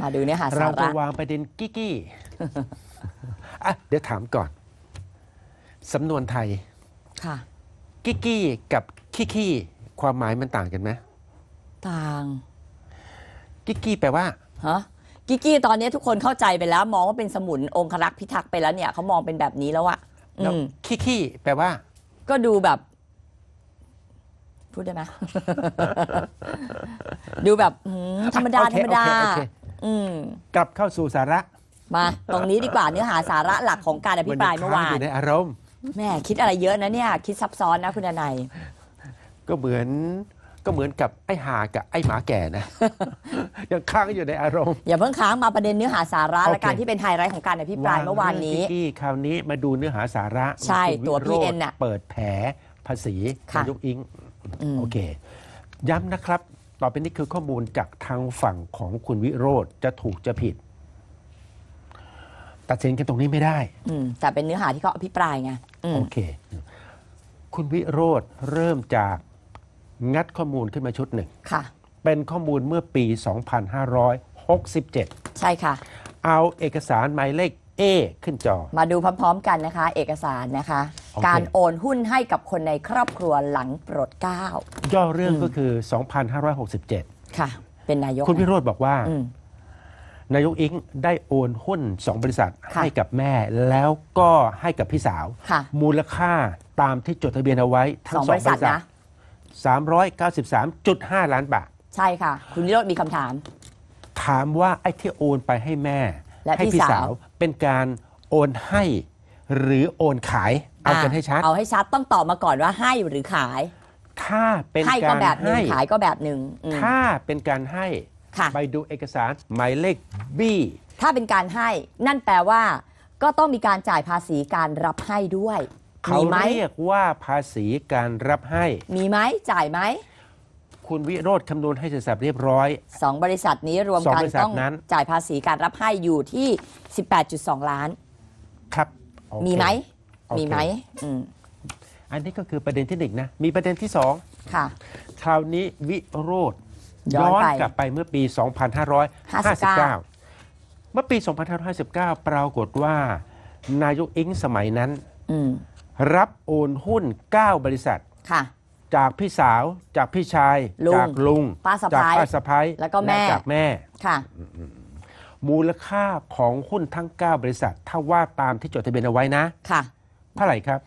มาดูเนื้อหาเราสาจะระวางประเด็นกิ๊กกี้อะเดี๋ยวถามก่อน สำนวนไทย ค่ะ กิ๊กกี้กับขี้ขี้ความหมายมันต่างกันไหมต่างกิ๊กกี้แปลว่า ฮะกิกกี้ตอนนี้ทุกคนเข้าใจไปแล้ว มองว่าเป็นสมุนองครักษ์พิทักษ์ไปแล้วเนี่ยเขามองเป็นแบบนี้แล้วอะอืแล้วมขี้ขี้แปลว่า ก็ดูแบบ พูดได้ไหม ดูแบบหืมธรรมดาโอธเครรมดา โอเคโอเค อืมกลับเข้าสู่สาระมา ตรงนี้ดีกว่าเนื้อหาสาระหลักของการอภิปรายเมื่อวาค้งนอยู่ในอารมณ์แม่คิดอะไรเยอะนะเนี่ย คิดซับซ้อนนะคุณนายก็เหมือนก็เหมือนกับไอ้หากับไอ้หมาแก่นะ ยังค้างอยู่ในอารมณ์ อย่าเพิ่งค้างมาประเด็นเนื้อหาสาระโอเคและการที่เป็นไฮไลท์ของการอภิปรายเมื่อวานนี้งเรื่องกิ๊กกี้คราวนี้มาดูเนื้อหาสาระใช่คุณตัววิโรจ PN น่ะเปิดแผลภาษีค่ะนายกอิงอืมโอเค ย้ำนะครับ ต่อไปนี้คือข้อมูลจากทางฝั่งของคุณวิโรธจะถูกจะผิด ตัดสินกันตรงนี้ไม่ได้ อืมแต่เป็นเนื้อหาที่เขาอภิปรายไงอืมโอเค คุณวิโรธเริ่มจากงัดข้อมูลขึ้นมาชุดหนึ่ง ค่ะ เป็นข้อมูลเมื่อปี 2567 ใช่ค่ะ เอาเอกสารหมายเลข A ขึ้นจอ มาดูพร้อม ๆ กันนะคะ เอกสารนะคะ โอเค การโอนหุ้นให้กับคนในครอบครัวหลังโปรดเกล้าย่อเรื่องอืมก็คือ 2567 ค่ะ เป็นนายกคุณวิโรธบอกว่า อืม นายกอิงได้โอนหุ้น 2 บริษัทค่ะให้กับแม่ แล้วก็ให้กับพี่สาว ค่ะมูลค่าตามที่จดทะเบียนเอาไว้ทั้สงองสอบงริบษัทริษัทนะ 393.5 ล้านบาท ใช่ค่ะ คุณวิโรจน์มีคำถาม ถามว่าไอ้ที่โอนไปให้แม่ และให้พี่พี่สาวสาวเป็นการโอนให้หรือโอนขายเอากันให้ชัด เอาให้ชัดต้องตอบมาก่อนว่าให้หรือขาย ถ้าเป็นให้ก็การแบบหนึ่งให้ขายก็แบบหนึ่งอืมถ้าเป็นการให้ค่ะไปดูเอกสารหมายเลข B ถ้าเป็นการให้นั่นแปลว่า ก็ต้องมีการจ่ายภาษีการรับให้ด้วยเขามีไหมเรียกว่าภาษีการรับให้ มีไหมจ่ายไหม คุณวิโรธคำนวณให้เสร็จสับเรียบร้อย สองบริษัทนี้รวมสองกันบริษัทต้องนั้น จ่ายภาษีการรับให้อยู่ที่ 18.2 ล้าน ครับโอเค มีไหม โอเค มีไหมอืมอันนี้ก็คือประเด็นที่หนึ่งนะ มีประเด็นที่สองค่ะ คราวนี้วิโรธย้อนไปกลับไปเมื่อปี 2559 เมื่อปี 2559 ปรากฏว่า นายกอิงสมัยนั้น อืมรับโอนหุ้น 9 บริษัท ค่ะ จากพี่สาว จากพี่ชาย ลุงจากลุง ป้าสะจากพ้ายป้าสะพ้ายแล้วก็แม่จากแม่ ค่ะ มูลค่าของหุ้นทั้ง 9 บริษัท ถ้าว่าตามที่จดทะเบียนเอาไว้นะค่ะ เท่าไหร่ครับ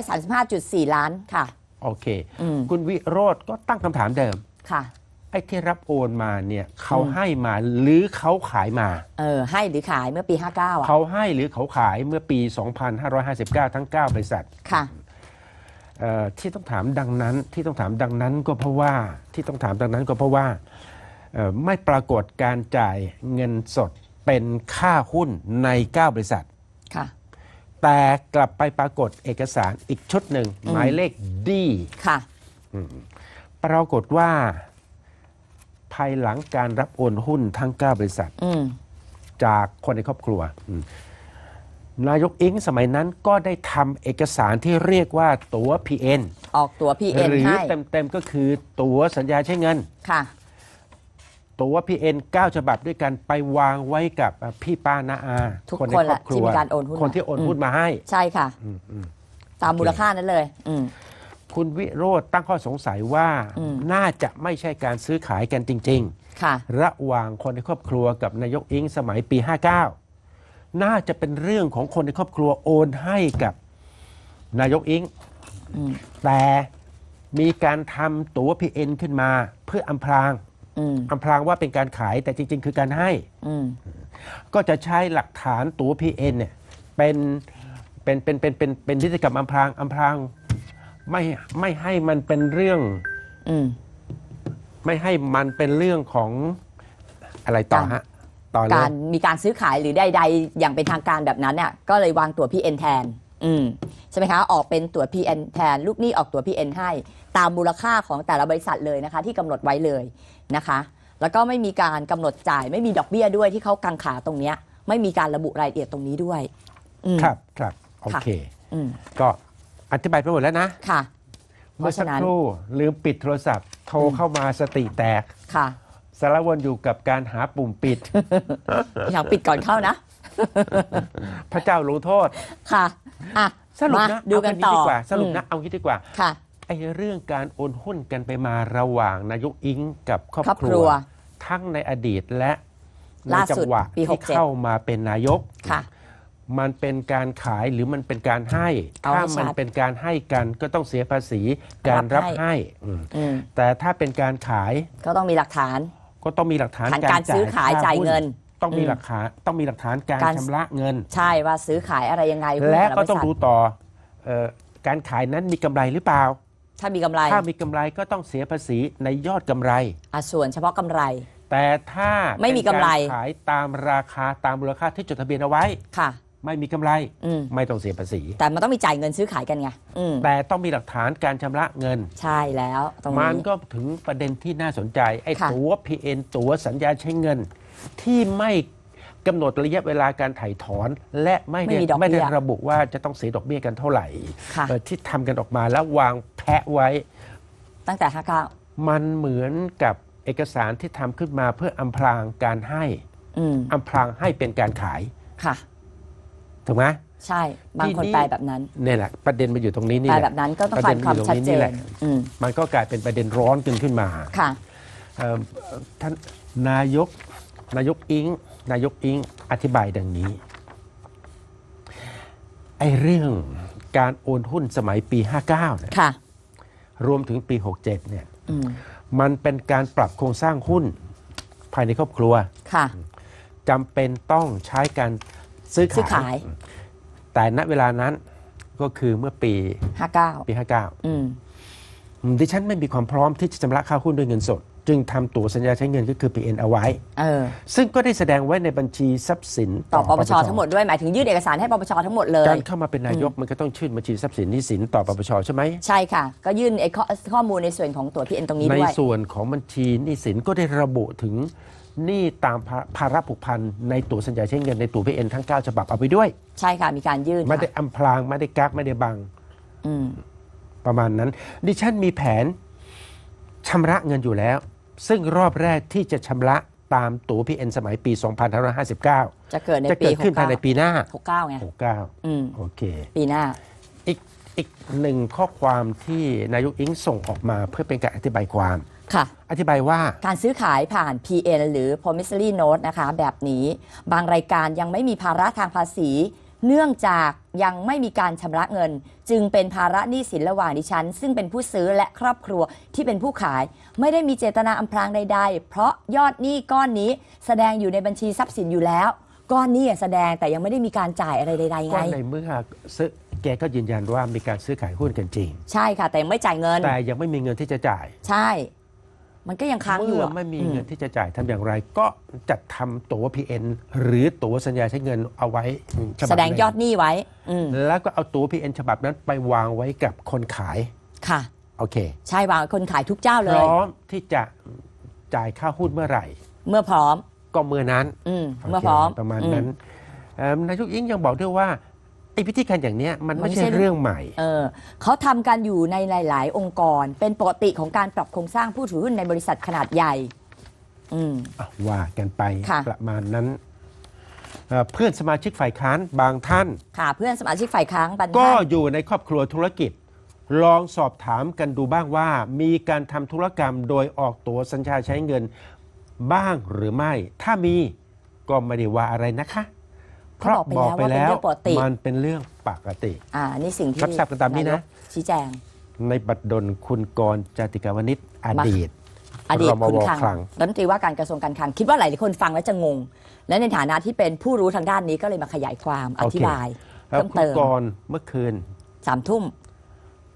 4,435.4 ล้านค่ะ โอเค อืม คุณวิโรธก็ตั้งคำถามเดิม ค่ะ ไอ้ที่รับโอนมาเนี่ยเขาอืมให้มาหรือเขาขายมา เออ ให้หรือขายเมื่อปี 59อะ เขาให้หรือเขาขายเมื่อปี 2559 ทั้ง 9 บริษัท ค่ะเอ่อ ที่ต้องถามดังนั้นที่ต้องถามดังนั้นก็เพราะว่าที่ต้องถามดังนั้นก็เพราะว่าเอ่อไม่ปรากฏการจ่ายเงินสดเป็นค่าหุ้นใน 9 บริษัทค่ะแต่กลับไปปรากฏเอกสารอีกชุดหนึ่งอืมหมายเลขดีค่ะปรากฏว่า ภายหลังการรับโอนหุ้นทั้ง 9 บริษัทอืมจากคนในครอบครัวอืม นายกอิงสมัยนั้นก็ได้ทำเอกสารที่เรียกว่าตั๋ว PN ออกตัว PN หรือให้เต็มๆก็คือตั๋วสัญญาใช้เงิน ค่ะ ตั๋ว PN 9ฉบับด้วยกันไปวางไว้กับเอ่อพี่ป้านาอาทุกคนในคนครละอบครัที่วมีการโอนหุ้นคนที่โอนอืมหุ้นมาให้ ใช่ค่ะอืมอืมตามมูลค่านั้นเลยอืมคุณวิโรธตั้งข้อสงสัยว่าอืมน่าจะไม่ใช่การซื้อขายกันจริงค่ะๆระหว่างคนในครอบครัวกับนายกอิงสมัยปี 59 น่าจะเป็นเรื่องของคนในครอบครัวโอนให้กับนายกอิงอืมแต่มีการทำตั๋ว PN ขึ้นมาเพื่ออำพรางอืมอำพรางว่าเป็นการขายแต่จริง ๆ คือการให้อืมก็จะใช้หลักฐานตั๋ว PN เนี่ยเป็นเป็นเป็นเป็นเป็นเป็นนิติกรรมอำพรางอำพรางไม่ไม่ให้มันเป็นเรื่องอืมไม่ให้มันเป็นเรื่องของอะไรต่อการฮะ ต่อเลการยมีการซื้อขายหรือใดๆ อย่างเป็นทางการแบบนั้นเนี่ยก็เลยวางตัว PN แทนอืมใช่ไหมคะ ออกเป็นตัว PN แทน ลูกหนี้ออกตัว PN ให้ ตามมูลค่าของแต่ละบริษัทเลยนะคะ ที่กำหนดไว้เลยนะคะ แล้วก็ไม่มีการกำหนดจ่ายไม่มีดอกเบี้ยด้วยที่เขากังขาตรงเนี้ย ไม่มีการระบุรายละเอียดตรงนี้ด้วยอืมครับครับโอเคอืมก็อธิบายไปหมดแล้วนะค่ะเพเมื่อราะสัฉะกนั้นครู่ลืมปิดโทรศัพท์โทรเข้ามาสติแตกค่ะ สารวนอยู่กับการหาปุ่มปิด อยากปิดก่อนเข้านะ พระเจ้าลงโทษ ค่ะอะสรุปมานะดูกันต่อเาดีกว่า สรุปอืมนะเอางี้ดีกว่าค่ะ ไอ้เรื่องการโอนหุ้นกันไปมาระหว่างนายกอิงกับครอบครอบคครัรัวว ทั้งในอดีตและในล่าจัสุดงหวะปีที่67 เข้ามาเป็นนายก ค่ะ มันเป็นการขายหรือมันเป็นการให้ เอาให้ถ้ามันชัดเป็นการให้กันก็ต้องเสียภาษีการรัรับบให้ ให้อืมอืมแต่ถ้าเป็นการขายก็ต้องมีหลักฐาน ก็ต้องมีหลักฐานฐานการซื้อขายค่จ่ายเงินหุ้ต้องมีอืมหลักฐานต้องมีหลักฐานการการ ชำระเงิน ใช่ว่าซื้อขายอะไรยังไงหุ้นและแต่ก็บริต้องษัทดูต่อเอ่อการขายนั้นมีกำไรหรือเปล่า ถ้ามีกำไรถ้ามีกำไรก็ต้องเสียภาษีในยอดกำไร อะส่วนเฉพาะกำไร แต่ถ้าไม่มีกำไร เป็นขายตามราคาตามมูลค่าที่จดทะเบียนเอาไว้ ค่ะ ไม่มีกำไรอืมไม่ต้องเสียภาษี แต่มันต้องมีจ่ายเงินซื้อขายกันไงอืมแต่ต้องมีหลักฐานการชำระเงิน ใช่แล้วตรงมันนี้ก็ถึงประเด็นที่น่าสนใจ ไอ้ค่ะตัว PN ตัวสัญญาใช้เงิน ที่ไม่กำหนดระยะเวลาการถ่ายถอน และไม่ได้ไม่มีดอกเบี้ยไม่ได้ระบุว่าจะต้องเสียดอกเบี้ยกันเท่าไหร่ค่ะเอ่อที่ทำกันออกมาแล้ววางแพะไว้ ตั้งแต่ห้าเก้ามันเหมือนกับเอกสารที่ทำขึ้นมาเพื่ออำพรางการให้อืมอำพรางให้เป็นการขายค่ะ ถูกไหมใช่ บางคนทีนี้แปลแบบนั้นเนี่ยแหละประเด็นมันอยู่ตรงนี้นี่แปลแหแบละบนั้นก็ต้องประกาเด็รนความอยู่ตรงชัดนี้เจนี่แหนละอืมมันก็กลายเป็นประเด็นร้อนขึ้นขึ้นมาค่ะเอ่อท่านนายกนายกอิงนายกอิงอธิบายดังนี้ไอ้เรื่องการโอนหุ้นสมัยปี 59เนี่ยค่ะรวมถึงปี 67 เนี่ยอืมมันเป็นการปรับโครงสร้างหุ้นภายในครอบครัวค่ะจำเป็นต้องใช้การ ซื้อซื้อขาขาย ย แต่ณเวลานั้นก็คือเมื่อปีห้าเก้าปี59อืมดิฉันไม่มีความพร้อมที่จะชำระค่าหุ้นด้วยเงินสด จึงทำตั๋วสัญญาใช้เงินก็คือ PN เอาไว้ เออซึ่งก็ได้แสดงไว้ในบัญชีทรัพย์สินต่อปปชทั้งหมดด้วยหมายถึงยื่นเอกสารให้ปปชทั้งหมดเลย การเข้ามาเป็นนายกมันก็ต้องชื่นบัญชีทรัพย์สินหนี้สินต่อปปชใช่ไหม ใช่ค่ะ ก็ยื่นไอ้ข้อข้อมูลในส่วนของตัวพีเอ็นตรงนี้ในด้วย ส่วนของบัญชีหนี้สินก็ได้ระบุถึง หนี้ตามภาภาระผูกพันในตั๋วสัญญาใช้เงินในตั๋ว PN ทั้ง 9 ฉบับเอาไปด้วย ใช่ค่ะมีการยื่นไม่ได้ค่ะอำพรางไม่ได้กักไม่ได้บังอืม ประมาณนั้น ดิฉันมีแผนชำระเงินอยู่แล้ว ซึ่งรอบแรกที่จะชำระตามตั๋ว PN สมัยปี 2559 จะเกิดในจะปีเกิดขึ้นภายในปีหน้า หกเก้าไง69 อืม โอเค ปีหน้า อีกอีกหนึ่งข้อความที่นายกอิงส่งออกมาเพื่อเป็นการอธิบายความ ค่ะ อธิบายว่า การซื้อขายผ่าน PN หรือ promissory note นะคะ แบบนี้บางรายการยังไม่มีภาระทางภาษี เนื่องจากยังไม่มีการชำระเงิน จึงเป็นภาระหนี้สินระหว่างดิฉัน ซึ่งเป็นผู้ซื้อและครอบครัวที่เป็นผู้ขาย ไม่ได้มีเจตนาอำพรางใดๆ เพราะยอดหนี้ก้อนนี้แสดงอยู่ในบัญชีทรัพย์สินอยู่แล้ว ก้อนหนี้แสดงแต่ยังไม่ได้มีการจ่ายอะไรใดๆก็ไงในเมื่อซื้อแกก็ยืนยันว่ามีการซื้อขายหุ้นกันจริง ใช่ค่ะ แต่ยังไม่จ่ายเงิน แต่ยังไม่มีเงินที่จะจ่าย ใช่ มันก็ยังค้างอยู่เมื่ออะไม่มีอืเงินที่จะจ่ายทำอย่างไร ก็จัดทำตั๋ว PN หรือตั๋วสัญญาใช้เงินเอาไว้ฉบับแสดงหนึ่ยอดหนี้ไว้อืมแล้วก็เอาตั๋ว PN ฉบับนั้นไปวางไว้กับคนขายค่ะโอเค ใช่วางคนขายทุกเจ้าพเลยร้อมที่จะจ่ายค่าหุ้นเมื่อไหร่ เมื่อพร้อมก็เมื่อนั้นอืมโคเมื่อพร้อมประมาณอืนั้นเอิ่มนายกอิงยังบอกด้วยว่า ไอ้พิธีการอย่างเนี้ยมันมันไม่ไม่ใช่ใช่เรื่องใหม่ เออเขาทำกันอยู่ในหลาย ๆ องค์กร เป็นปกติของการปรับโครงสร้างผู้ถือหุ้นในบริษัทขนาดใหญ่ อืม อะว่ากันไปค่ะ ประมาณนั้นเอ่อเพื่อนสมาชิกฝ่ายค้านบางท่าน ค่ะ เพื่อนสมาชิกฝ่ายค้านบรรก็ทัดอยู่ในครอบครัวธุรกิจ ลองสอบถามกันดูบ้างว่า มีการทำธุรกรรมโดยออกตัวสัญชาใช้เงินบ้างหรือไม่ ถ้ามีก็ไม่ได้ว่าอะไรนะคะ เพเขาราะบอกไปแล้วว่าเป็นเรื่องปกติ มันเป็นเรื่องปกติ อ่า นี่สิ่งที่ทราบๆกันตามนี้นะยกชี้แจง ในบัตรดลคุณกรจติกาวนิชอดีตอดีตรมคุณวคลังคลัง รัฐมนตรีว่าการกระทรวงการคลัง คิดว่าหลายๆคนฟังแล้วจะงง และในฐานะที่เป็นผู้รู้ทางด้านนี้ก็เลยมาขยายความอโอเค ธิบายแล้วเพิ่มคุณเติมกรเมื่อคืนสามทุ่ม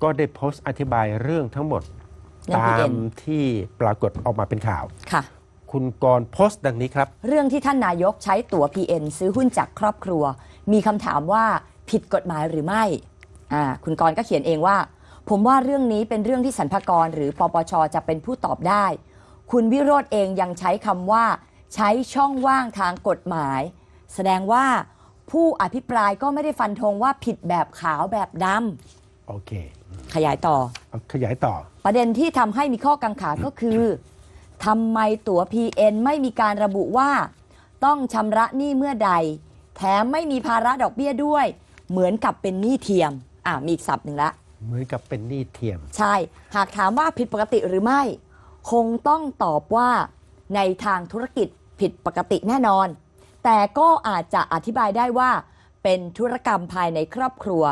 ก็ได้โพสต์อธิบายเรื่องทั้งหมด เรื่องตา PN มที่ปรากฏออกมาเป็นข่าว ค่ะ คุณกรโพสต์ดังนี้ครับ เรื่องที่ท่านนายกใช้ตั๋ว PN ซื้อหุ้นจากครอบครัว มีคำถามว่าผิดกฎหมายหรือไม่อ่าคุณกรณ์ก็เขียนเองว่า ผมว่าเรื่องนี้เป็นเรื่องที่สรรพากรหรือปปชจะเป็นผู้ตอบได้ คุณวิโรธเองยังใช้คำว่า ใช้ช่องว่างทางกฎหมาย แสดงว่าผู้อภิปรายก็ไม่ได้ฟันธงว่าผิดแบบขาวแบบดโอเคำขยายต่อ เอาขยายต่อ ประเด็นที่ทำให้มีข้อกังขาก็คือ ทำไมตั๋ว PN ไม่มีการระบุว่า ต้องชำระหนี้เมื่อใด แถมไม่มีภาระดอกเบี้ยด้วย เหมือนกับเป็นหนี้เทียม อะมีอีกศัพท์หนึ่งละ เหมือนกับเป็นหนี้เทียม ใช่ หากถามว่าผิดปกติหรือไม่ คงต้องตอบว่าในทางธุรกิจผิดปกติแน่นอน แต่ก็อาจจะอธิบายได้ว่า เป็นธุรกรรมภายในครอบครัว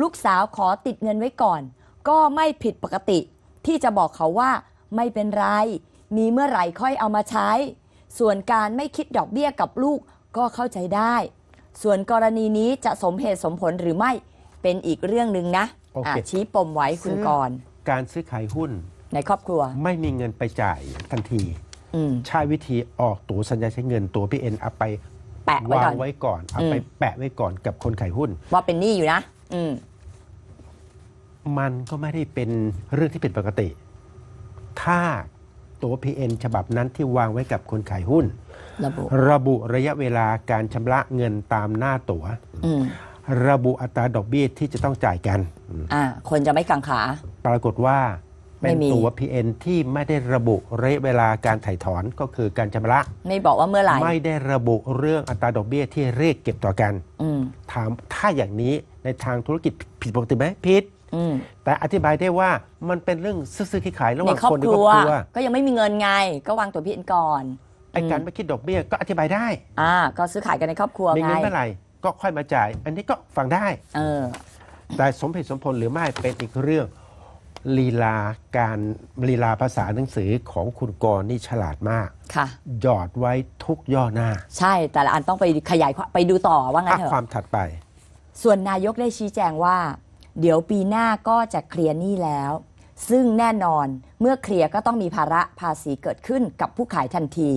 ลูกสาวขอติดเงินไว้ก่อน ก็ไม่ผิดปกติ ที่จะบอกเขาว่าไม่เป็นไร มีเมื่อไหร่ค่อยเอามาใช้ ส่วนการไม่คิดดอกเบี้ยกับลูกก็เข้าใจได้ ส่วนกรณีนี้จะสมเหตุสมผลหรือไม่เป็นอีกเรื่องหนึ่งนะโอเคะชี้ปมไว้คุณกรณ์การซื้อขายหุ้นในครอบครัว ไม่มีเงินไปจ่ายทันที อืม ใช้วิธีออกตั๋วสัญญาใช้เงินตั๋วพีเอ็นเอาไปแปะไว้วาก่งอน ไว้ก่อนเอาไปอืม แปะไว้ก่อนกับคนขายหุ้น ว่าเป็นหนี้อยู่นะ อืม มันก็ไม่ได้เป็นเรื่องที่เป็นปกติ ถ้า ตั๋ว PN ฉบับนั้นที่วางไว้กับคนขายหุ้น ระบุระบุระยะเวลาการชำระเงินตามหน้าตั๋ว อืมระบุอัตราดอกเบี้ยที่จะต้องจ่ายกันอืมอ่า คนจะไม่กังขา ปรากฏว่าเป็นไม่มี ตั๋ว PN ที่ไม่ได้ระบุระยะเวลาการถ่ายถอนก็คือการชำระ ไม่บอกว่าเมื่อไหร่ไม่ได้ระบุเรื่องอัตราดอกเบี้ยที่เรียกเก็บต่อกัน อืมถามถ้าอย่างนี้ในทางธุรกิจผิดปกติไหมผิดอืม แต่อธิบายได้ว่ามันเป็นเรื่องซื้อๆขายๆระหในว่างครอบคนในคครรัอบวครัวก็ยังไม่มีเงินไง ก็วางตัวพี่เอ็นก่อน ไอ้การไม่คิดดอกเบี้ยก็อธิบายได้ อ่า ก็ซื้อขายกันในครอบครัวมีไงเงินเมื่อไหร่ก็ค่อยมาจ่าย อันนี้ก็ฟังได้ เออ แต่สมเหตุสมผลหรือไม่เป็นอีกเรื่องลีลาการลีลาภาษาหนังสือของคุณกรณ์นี่ฉลาดมาก ค่ะ หยอดไว้ทุกย่อหน้าใช่แต่ละอันต้องไปขยายความไปดูต่อว่างั้นอะเถควาอะมถัดไป ส่วนนายกได้ชี้แจงว่า เดี๋ยวปีหน้าก็จะเคลียร์หนี้แล้ว ซึ่งแน่นอนเมื่อเคลียร์ก็ต้องมีภาระภาษีเกิดขึ้นกับผู้ขายทันที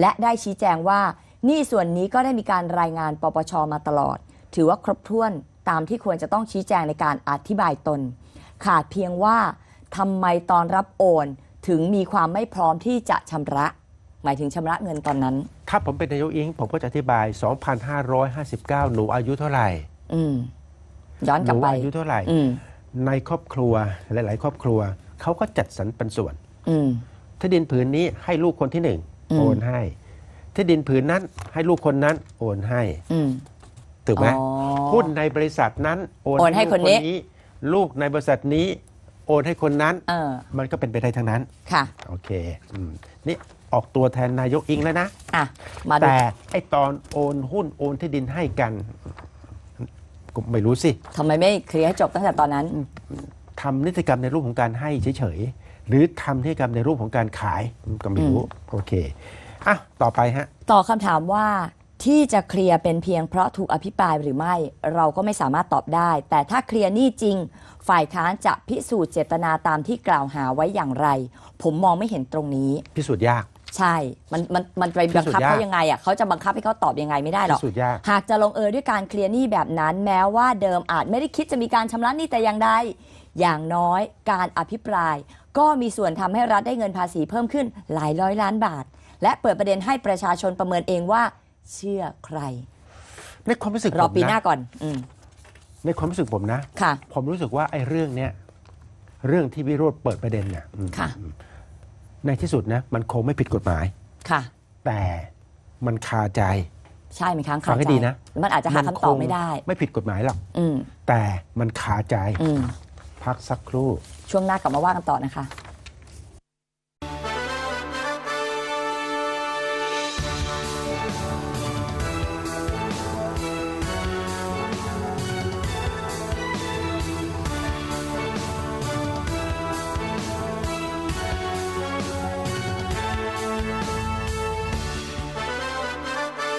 และได้ชี้แจงว่าหนี้ส่วนนี้ก็ได้มีการรายงานปปชมาตลอด ถือว่าครบถ้วนตามที่ควรจะต้องชี้แจงในการอธิบายตน ขาดเพียงว่าทำไมตอนรับโอนถึงมีความไม่พร้อมที่จะชำระ หมายถึงชำระเงินตอนนั้น ถ้าผมเป็นนายกอิง ผมก็จะอธิบาย 2,559 หนูอายุเท่าไหร่ อืม ย้อนหกลับนูไปอายุเท่าไหร่อืมในครอบครัวหลาย ๆ ครอบครัวเขาก็จัดสรรปันส่วนอืมที่ดินผืนนี้ให้ลูกคนที่หนึ่งอืมโอนให้ที่ดินผืนนั้นให้ลูกคนนั้นโอนให้อืมถูกไหมอ๋อหุ้นในบริษัทนั้น โอนโอนให้ลูกคนนี้ ลูกในบริษัทนี้ โอนให้คนนั้นเออมันก็เป็นไปได้ทั้งนั้นค่ะโอเคอืมนี่ออกตัวแทนนายกอิงแล้วนะอะมาดูแต่ไอตอนโอนหุ้นโอนที่ดินให้กัน ก็ไม่รู้สิทำไมไม่เคลียร์ให้จบตั้งแต่ตอนนั้น ทำนิติกรรมในรูปของการให้เฉยๆ หรือทำนิติกรรมในรูปของการขายก็ไม่รู้โอเคอะต่อไปฮะ ต่อคำถามว่าที่จะเคลียร์เป็นเพียงเพราะถูกอภิปรายหรือไม่ เราก็ไม่สามารถตอบได้ แต่ถ้าเคลียร์หนี่จริง ฝ่ายค้านจะพิสูจน์เจตนาตามที่กล่าวหาไว้อย่างไร ผมมองไม่เห็นตรงนี้ พิสูจน์ยาก ใช่ มันมันมันไปบังคับพิสูจน์ยาก เขายังไงอะเขาจะบังคับให้เขาตอบยังไงไม่ได้หรพิอก สูจน์ยาก หากจะลงเอยด้วยการเคลียร์หนี้แบบนั้น แม้ว่าเดิมอาจไม่ได้คิดจะมีการชำระหนี้แต่อย่างใด อย่างน้อยการอภิปราย ก็มีส่วนทำให้รัฐได้เงินภาษีเพิ่มขึ้นหลายร้อยล้านบาท และเปิดประเด็นให้ประชาชนประเมินเองว่า เชื่อใคร ในความรู้สึกรอผมปีหน้านะก่อนอืมในความรู้สึกผมนะ ค่ะ ผมรู้สึกว่าไอ้เรื่องเนี้ยเรื่องที่วิโรธเปิดประเด็นเนี่ยอืมค่ะ ในที่สุดนะมันคงไม่ผิดกฎหมาย ค่ะ แต่มันคาใจ ใช่ไหมค้างฟัคางให้ใจดีนะ มันอาจจะหาคำตอบไม่ได้ ไม่ผิดกฎหมายหรอกอืมแต่มันคาใจอืมพักสักครู่ ช่วงหน้ากลับมาว่ากันต่อนะคะ